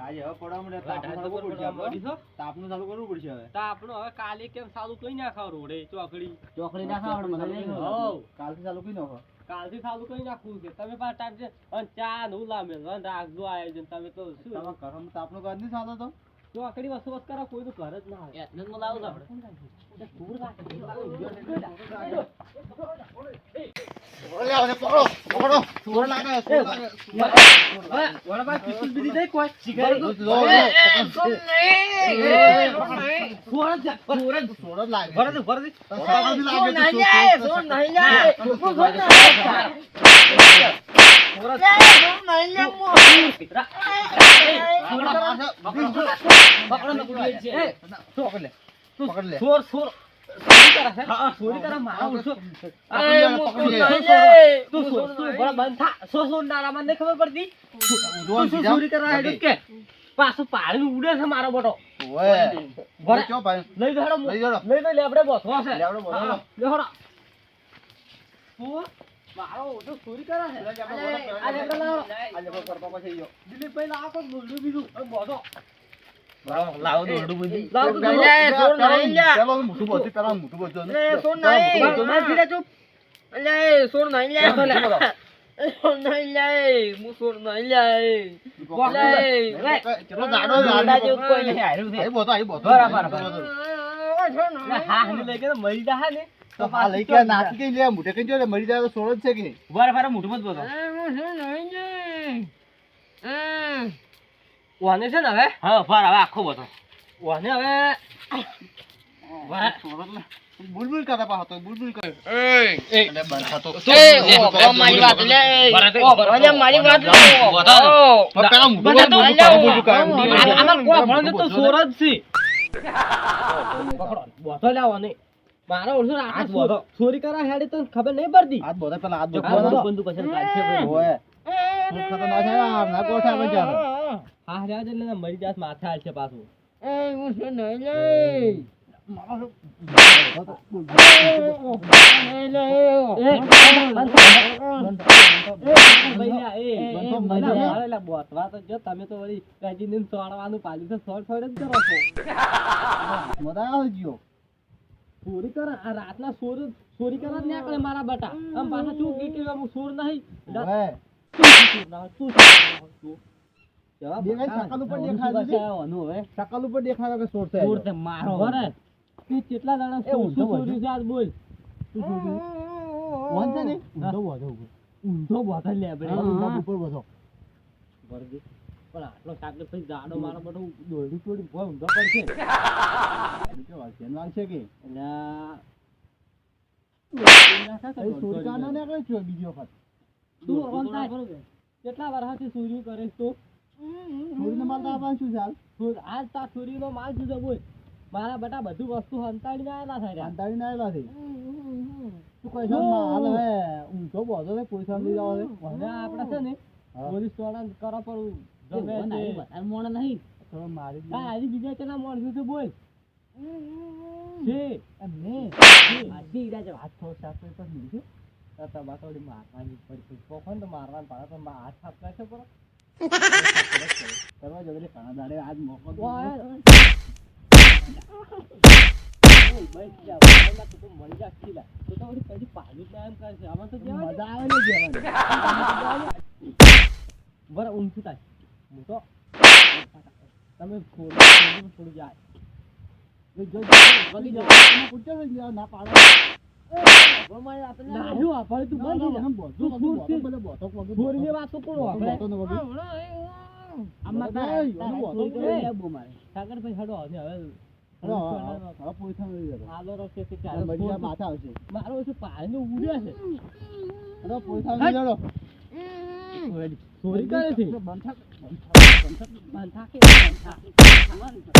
આજે હવે પડવા મળે તાપનું ચાલુ કરવું પડશે પડવા આપણે. માંડી છો? તાપનું ચાલુ કરવું પડશે હવે. તો હવે કાલે કેમ સારું કઈ નાખાવ રોડે? ચોકડી. ચોકડી મને. કાલથી ચાલુ નાખો. કાલથી સારું કઈ નાખવું છે? તમે પાછા ટાઈમ છે. અને ચા ને ઉલામે રાખજો આયોજન તમે તો શું? તમારા ઘરમાં તાપનું ઘર નહીં ચાલતો તો? ચોકડી વસવાટ કરો કોઈ તો ઘર જ ના આવે એટલે જ મને લાવું છું આપણે. વડાપાવ બીજી નહીં કોઈ મારો દે ભરે દે સોર સોર ચોરી કરે છે મારા તું સોર તું ભલા બંધ તું કે ઉડે છે મારો. સોર લાવો લાવો લાવો લાવો હા લઈ ગયા જા હા ને. તો લઈ ગયા નાખી કઈ લે મોઢે કઈ જો મરી જાય તો સોળ જ છે કે ઊભા મોટું મોઢું મત બોલો વાને છે ને હવે? હા ફાર હવે આખો બધો. વાને હવે? બુલબુલ કરતા પાછો તો બુલબુલ કરે. એટલે બંધ મારી વાત લે મારી વાત પણ પેલા મોઢું બધા તો બોલ, ઓ કાઢ, મોઢું આ- કાઢ. આમાં કોઈ ભણો તો સોર જ છે. પકડો બોધો લાવો ને મારો ઓળખો હાથ બોધો. ચોરી કરા હેડે તો ખબર નહીં પડતી? હાથ બોધે પેલા હાથ જો જોખવાનો. બંદૂક હશે કાઢશે ઓય. ના થાય, આ ના કોઠા છે હવે. હા રહ્યા છે મરી જાસ માથે હાલશે પાછું મજા આવે છે, જીઓ. મારા બટા આમ પાછા શું કે કે હું સોર નહીં ઓય. તું દેખાય, શકલ ઉપર દેખાય છે. ઉપર દેખાય કે સોર છે. મારો બરે તું કેટલા દાડા શું ઊંધો શું વધુ. ચોર્યું છે આજ બોલ વન છે ને? ઊંધો વધો, વધો. ઊંધો બોથા લે આપણે ઉપર વધો. વર્ગી. પણ આટલો સાકર પછી જાડો મારો બધો દોરડી તોડી ભોય ઊંધો પડશે કે? એટલે ના બીજી વખત. તું કેટલા વર્ષથી ચોર્યું કરે છે તું માલ તો આપવાનું શું ચાલ આજ તા છોરીનો માલ શું છે બોલ. મારા બેટા બધું વસ્તુ હંતાડીને આવેલા થાય. અંધારીને આયેલા છે. તું કઈ છે, હાલ હવે ઊંધો બોધો છે, કોઈ સામે લઈ જાઓ છે. હવે આપણે છે ને પોલીસવાળા પડું ગમે તે. થોડો મારી આજે બીજા કેટલા માણસો છે બોલ. છે નહીં. આજી છે હાથ થોડો સાફ કરી તમારે થોડી મારવાની પડી કોઈ તો મારવાનું પાડે તો હાથ કરે છે બરો કરવા જોડે ઘણા દાડે આજ મોકો તમે થોડું જાય ના પાડો મરી જાય માથા આવશે. મારો ઓછો પાણીનો છે કરે છે બંધ થાક, બંધ થાક, બંધ થાક. બંધા કે બંધા.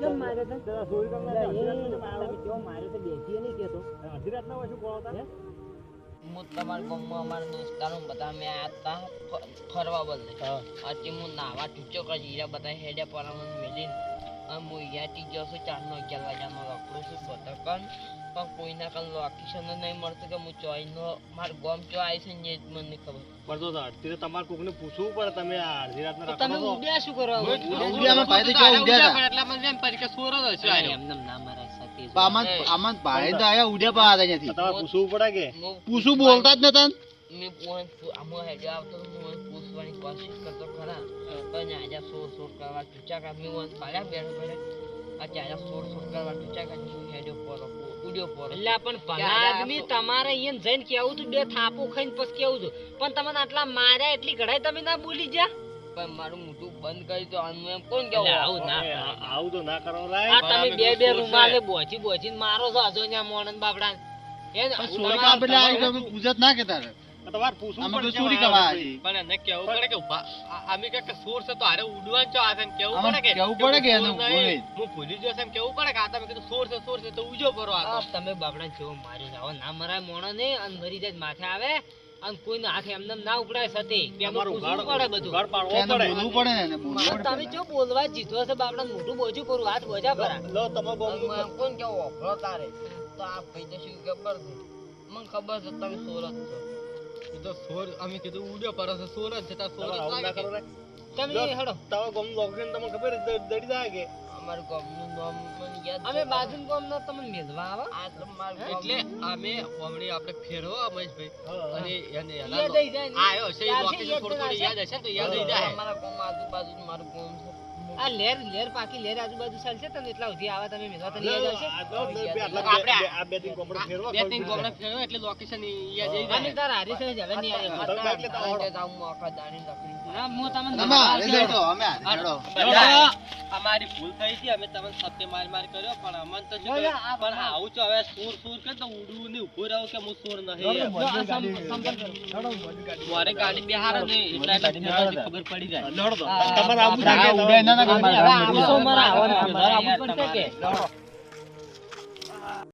કેમ મારે છે દાદા સોરી તમને કેવો માર્યો તો બેસીએ નહીં કેતો અડધી રાતના હોય શું ગોળો હતા? હું તમારા ગામમાં અમારા દોસ્તારો બધા મેં આ તા ફરવા બદલે. આજે હું નાવા ટૂચો કરી રહ્યા બધા હેડ્યા પરામણ મેલીને અને હું અહીંયાથી જઉં છું ચારનો અગિયાર વાગ્યાનો રખડું છું પતકન પણ કોઈના કાલ લોકેશન નહીં મળતું કે હું ચોઈનો મારું ગામ ચો આવી છે ને મને નહીં ખબર પણ તો અડધી રાત તમારે કોકને પૂછવું પડે તમે આ અડધી રાતના તો તમે છો. ઉડ્યા શું કરો? ઉડિયામાં ભાઈ તો ઉડ્યા. એટલે મને એમ પડી કે સોરો જ હશે આર્યો. એમને ના શકે છે. આમાં આમાં ભાઈ તો આયા ઉડ્યા પા હતા ત્યાંથી તમારે પૂછવું પડે કે પૂછું બોલતા જ નતા મેં ફોન આમાં હેડ્યો આવતો તો પૂછવાની કોશિશ કરતો ખરા. પણ આજે સોર સોર કરવા ચૂચા કા મેં પાડ્યા બેઠો પડે આજે આજે સોર સોર કરવા ચૂચા કા હું હેડ્યો પોરો ઉડ્યો પોરો એટલે પણ ભલા આદમી તમારે અહીંયા જઈને કેવું તું બે થાપો ખાઈને પછી કેવું છું પણ તમને આટલા માર્યા એટલી ઘડાઈ તમે ના બોલી જા પણ મારું મોઢું બંધ કરી દો. આનું એમ કોણ કેવું? આવું ના આવું તો ના કરો આ તમે બે બે રૂમાલે બોચી બોચીને મારો છો હજો ન્યા મોણન બાપડા એ તમારે- પેલા આવી તમે પૂછત ના કેતા રે. તમારે પૂછવું પડે ચોરી કરવા પણ એને કેવું પડે કે અમે કે કે સોર છે તો હારે ઉડવાન ચો આ કેવું પડે કે કેવું પડે કે એનું સોર નહીં, બોલે. હું ભૂલી ગયો છે કેવું પડે કે આ તમે કીધું સોર છે સોર છે તો ઉજો કરો આ આ તમે બાપડા જેવો માર્યો છે. ના મરાય મોણો ને અને મરી જાય માથે આવે અને કોઈનો હાથ એમને ના ઉપડાય સતી પેલું પૂછવું પડે બધું. બોલવું પડે ને તમે જો બોલવા જીતો હશે બાપડા મોટું બોજું કરું હાથ બોજા ભરા. લો તમે કોણ કેવો ઓફરો તારે? તો આ ભાઈ તો શું ખબર છે મને ખબર છે તમે સોરત છો. તો સોર અમે કીધું ઉડ્યો પર છે સોર જ છે સોર તમારે જ આવું ના લાગે કરો કે. રે. તમે હેડો. તમારા ગામનું location તમને ખબર છે, દડી જાય કે? અમારું ગામનું નામ મને યાદ અમે છે. બાજુ તમને મેલવા આવો? આ તો એટલે અમે હમણાં આપણે ફેરવો મહેશભાઈ અને એને યાદ આવી જાય આયો છે એ યાદ છે, લોકેશન થોડું થોડું યાદ હશે તો યાદ આવી જાય. અમારા ગામમાં આજુબાજુ મારું ગામ છે. આ લેર લેર પાકી લેર આજુબાજુ ચાલશે તમે એટલા સુધી આવા તમે તને આપણે આ બે કોમડો ફેરવા બે એટલે લોકેશન તાર હારી છે જ નહીં આવે. હું આખા ના હું તમને હારે અમે અમારી ભૂલ થઈ હતી અમે તમને સત્ય માર માર કર્યો પણ અમને તો જો? પણ આવું છો હવે સુર સુર કે તો ઉડવું ને ઊભો રહ્યો કે હું સુર નહીં. મારે ગાડી બિહાર બેહારો. ખબર પડી જાય. તમારે આવું ના મારે આવવાનું પડશે કે?